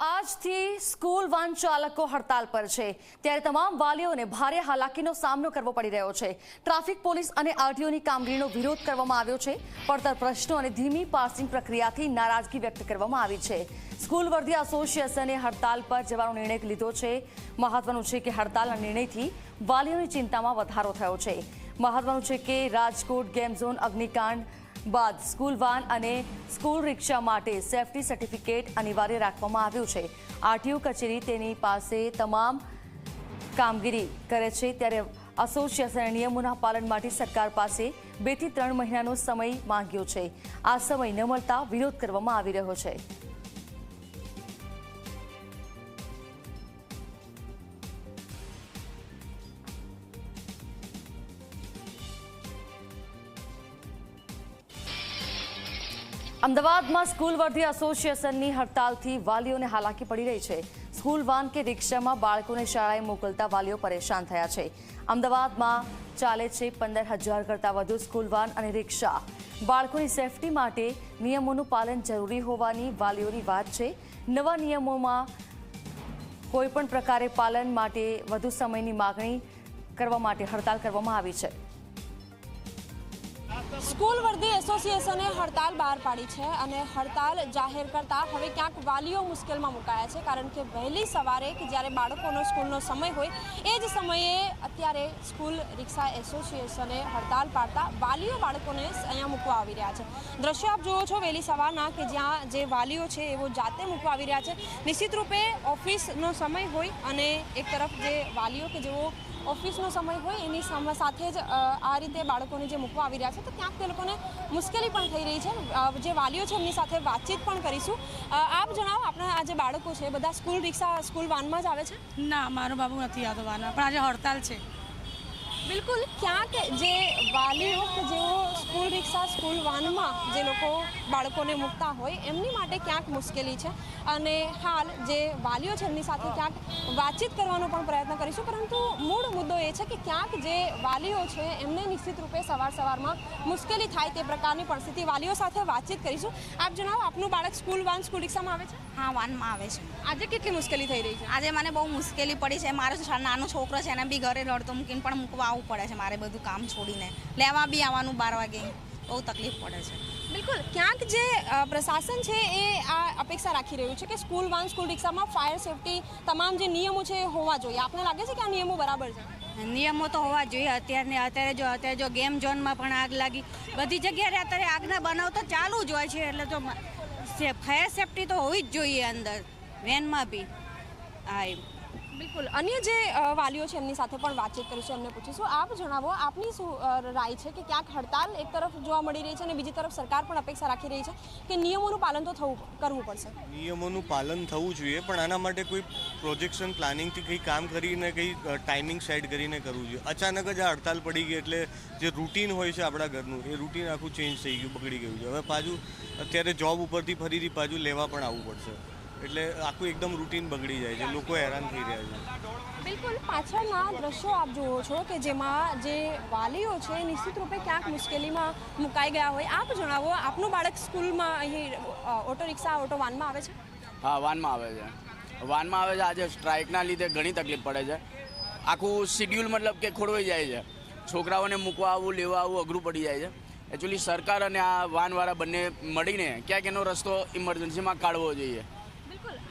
આજથી school van ચાલકો હડતાલ પર છે. ત્યારે તમામ વાલીઓને ભારે હાલાકીનો સામનો કરવો પડી રહ્યો છે. ટ્રાફિક પોલીસ અને આરટીઓની કામગીરીનો વિરોધ કરવામાં આવ્યો છે. પડતર પ્રશ્નો અને ધીમી પાસિંગ પ્રક્રિયાથી નારાજગી વ્યક્ત કરવામાં આવી છે. સ્કૂલ વર્ધી એસોસિએશને હડતાલ પર જવાનો નિર્ણય લીધો છે. મહત્વનું છે કે હડતાલના નિર્ણયથી વાલીઓની ચિંતામાં વધારો થયો છે. મહત્વનું છે કે રાજકોટ ગેમ ઝોન અગ્નિકાંડ બાદ સ્કૂલ વાન અને સ્કૂલ રિક્ષા માટે સેફટી સર્ટિફિકેટ અનિવાર્ય રાખવામાં આવ્યું છે. આરટીઓ કચેરી તેની પાસે તમામ કામગીરી કરે છે ત્યારે એસોસિએશને નિયમોના પાલન માટે સરકાર પાસે બેથી ત્રણ મહિનાનો સમય માંગ્યો છે. આ સમય ન મળતા વિરોધ કરવામાં આવી રહ્યો છે. અમદાવાદમાં સ્કૂલ વર્ધી એસોસિએશનની હડતાલથી વાલીઓને હાલાકી પડી રહી છે. સ્કૂલ વાન કે રિક્ષામાં બાળકોને શાળાએ મોકલતા વાલીઓ પરેશાન થયા છે. અમદાવાદમાં ચાલે છે પંદર હજાર કરતાં વધુ સ્કૂલ વાન અને રિક્ષા. બાળકોની સેફટી માટે નિયમોનું પાલન જરૂરી હોવાની વાલીઓની વાત છે. નવા નિયમોમાં કોઈપણ પ્રકારે પાલન માટે વધુ સમયની માગણી કરવા માટે હડતાલ કરવામાં આવી છે. સ્કૂલ વર્ધી એસોસિએશને હડતાલ બહાર પાડી છે અને હડતાલ જાહેર કરતા હવે ક્યાંક વાલીઓ મુશ્કેલમાં મુકાયા છે કારણ કે વહેલી સવારે કે જ્યારે બાળકોનો સ્કૂલનો સમય હોય, એ જ સમયે અત્યારે સ્કૂલ રિક્ષા એસોસિએશને હડતાલ પાડતા વાલીઓ બાળકોને અહીંયા મૂકવા આવી રહ્યા છે. દ્રશ્ય આપ જુઓ છો વહેલી સવારના કે જ્યાં જે વાલીઓ છે એવો જાતે મૂકવા આવી રહ્યા છે. નિશ્ચિત રૂપે ઓફિસનો સમય હોય અને એક તરફ જે વાલીઓ કે જેઓ ઓફિસનો સમય હોય, એની સાથે જ આ રીતે બાળકોને જે મૂકવા આવી રહ્યા છે, તો ક્યાંક તે લોકોને મુશ્કેલી પણ થઈ રહી છે. જે વાલીઓ છે, એમની સાથે વાતચીત પણ કરીશું. આપ જણાવો, આપણા આ જે બાળકો છે, બધા સ્કૂલ રિક્ષા, સ્કૂલ વાનમાં જ આવે છે? ના, મારો બાબુ નથી આવતો વાનમાં પણ આજે હડતાલ છે. બિલકુલ ક્યાંક જે વાલીઓ કે જેઓ સ્કૂલ રિક્ષા સ્કૂલ વાનમાં જે લોકો બાળકોને મૂકતા હોય એમની માટે ક્યાંક મુશ્કેલી છે. અને હાલ જે વાલીઓ છે એમની સાથે ક્યાંક વાતચીત કરવાનો પણ પ્રયત્ન કરીશું. પરંતુ મૂળ મુદ્દો એ છે કે ક્યાંક જે વાલીઓ છે એમને નિશ્ચિત રૂપે સવાર સવારમાં મુશ્કેલી થાય તે પ્રકારની પરિસ્થિતિ વાલીઓ સાથે વાતચીત કરીશું. આપ જણાવો આપનું બાળક સ્કૂલ વાન સ્કૂલ રિક્ષામાં આવે છે? હા વાનમાં આવે છે. આજે કેટલી મુશ્કેલી થઈ રહી છે? આજે મને બહુ મુશ્કેલી પડી છે. મારો નાનો છોકરો છે એને બી ઘરે રડતો મૂકીને પણ મૂકવા આવવું પડે છે મારે બધું કામ છોડીને. લેવા બી આવવાનું બાર વાગે. બહુ તકલીફ પડે છે. બિલકુલ. ક્યાંક જે પ્રશાસન છે એ આ અપેક્ષા રાખી રહ્યું છે કે સ્કૂલ વાન સ્કૂલ રિક્ષામાં ફાયર સેફટી તમામ જે નિયમો છે એ હોવા જોઈએ. આપને લાગે છે કે આ નિયમો બરાબર છે? નિયમો તો હોવા જોઈએ. અત્યારને અત્યારે જો અત્યારે જો ગેમ ઝોનમાં પણ આગ લાગી. બધી જગ્યાએ અત્યારે આગના બનાવ તો ચાલુ જ હોય છે. એટલે તો ફાયર સેફટી તો હોવી જ જોઈએ અંદર. વેનમાં બી. હા એમ. બિલકુલ. અન્ય જે વાલીઓ છે એમની સાથે પણ વાતચીત કરીશું એમને પૂછીશું આપ જણાવો, આપની શું રાય છે કે ક્યાંક હડતાલ એક તરફ જોવા મળી રહી છે અને બીજી તરફ સરકાર પણ અપેક્ષા રાખી રહી છે કે નિયમોનું પાલન તો થવું, કરવું પડશે? નિયમોનું પાલન થવું જોઈએ, પણ આના માટે કોઈ પ્રોજેક્શન પ્લાનિંગથી કંઈ કામ કરીને, કંઈ ટાઈમિંગ સેટ કરીને કરવું જોઈએ. અચાનક જ આ હડતાલ પડી ગઈ એટલે જે રૂટીન હોય છે આપણા ઘરનું, એ રૂટીન આખું ચેન્જ થઈ ગયું, બગડી ગયું છે. હવે પાછું અત્યારે જોબ ઉપરથી ફરીથી પાછું લેવા પણ આવવું પડશે. એટલે આખું એકદમ રૂટીન બગડી જાય છે લોકો હેરાન થઈ રહ્યા છે. બિલકુલ પાછળના દ્રશ્યો આપ જુઓ છો કે જેમાં જે વાલીઓ છે એ નિશ્ચિત રૂપે ક્યાંક મુશ્કેલીમાં મુકાઈ ગયા હોય. આપ જણાવો આપનું બાળક સ્કૂલમાં અહીં ઓટો રિક્ષા ઓટો વાનમાં આવે છે? હા વાનમાં આવે છે. વાનમાં આવે છે. આજે સ્ટ્રાઇકના લીધે ઘણી તકલીફ પડે છે. આખું શિડ્યુલ મતલબ કે ખોડવાઈ જાય છે. છોકરાઓને મૂકવા આવવું લેવા આવવું અઘરું પડી જાય છે. એકચ્યુઅલી સરકાર અને આ વાનવાળા બંને મળીને ક્યાંક એનો રસ્તો ઇમરજન્સીમાં કાઢવો જોઈએ.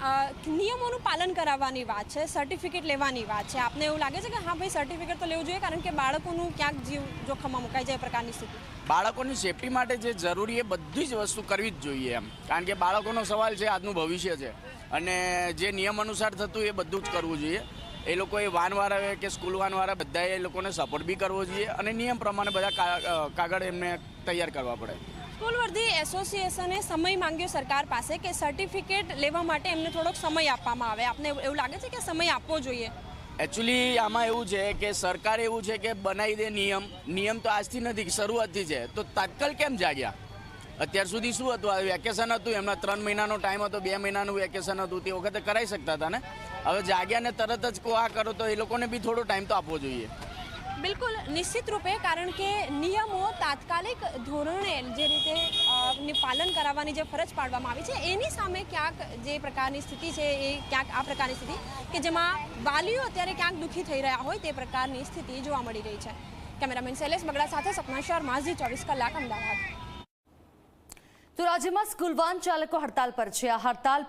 નિયમોનું પાલન કરાવવાની વાત છે સર્ટિફિકેટ લેવાની વાત છે. આપને એવું લાગે છે કે હા, ભાઈ સર્ટિફિકેટ તો લેવું જોઈએ કારણ કે બાળકોનું ક્યાંક જીવ જોખમમાં મુકાઈ જાય પ્રકારની સ્થિતિ? બાળકોની સેફટી માટે જે જરૂરી એ બધી જ વસ્તુ કરવી જ જોઈએ એમ. કારણ કે બાળકોનો સવાલ છે, આજનું ભવિષ્ય છે. અને જે નિયમ અનુસાર થતું એ બધું જ કરવું જોઈએ. એ લોકોએ વાનવાળા કે સ્કૂલ વાનવાળા બધાએ એ લોકોને સપોર્ટ બી કરવો જોઈએ અને નિયમ પ્રમાણે બધા કાગળ એમને તૈયાર કરવા પડે. સ્કૂલ એસોસિએશને સમય માંગ્યો સરકાર પાસે કે સર્ટિફિકેટ લેવા માટે એમને થોડોક સમય આપવામાં આવે. આપને એવું લાગે છે કે સમય આપવો જોઈએ? એકચ્યુઅલી આમાં એવું છે કે સરકાર એવું છે કે બનાવી દે નિયમ. નિયમ તો આજથી નથી, શરૂઆતથી છે. તો તાત્કાલ કેમ જાગ્યા? અત્યાર સુધી શું હતું? આ વેકેશન હતું, એમના ત્રણ મહિનાનો ટાઈમ હતો, બે મહિનાનું વેકેશન હતું, તે વખતે કરાવી શકતા હતા ને? હવે જાગ્યા ને તરત જ કો આ કરો તો એ લોકોને બી થોડો ટાઈમ તો આપવો જોઈએ. બિલકુલ નિશ્ચિત રૂપે, કારણ કે નિયમો તાત્કાલિક ધોરણે જે રીતે પાલન કરાવવાની જે ફરજ પાડવામાં આવી છે, એની સામે ક્યાંક જે પ્રકારની સ્થિતિ છે એ, ક્યાંક આ પ્રકારની સ્થિતિ કે જેમાં વાલીઓ અત્યારે ક્યાંક દુઃખી થઈ રહ્યા હોય તે પ્રકારની સ્થિતિ જોવા મળી રહી છે. કેમેરામેન શૈલેષ બગડા સાથે સપના શર્મા, ઝી ચોવીસ કલાક, અમદાવાદ. તો રાજ્યમાં સ્કૂલ વાન ચાલકો હડતાલ પર છે. આ હડતાલ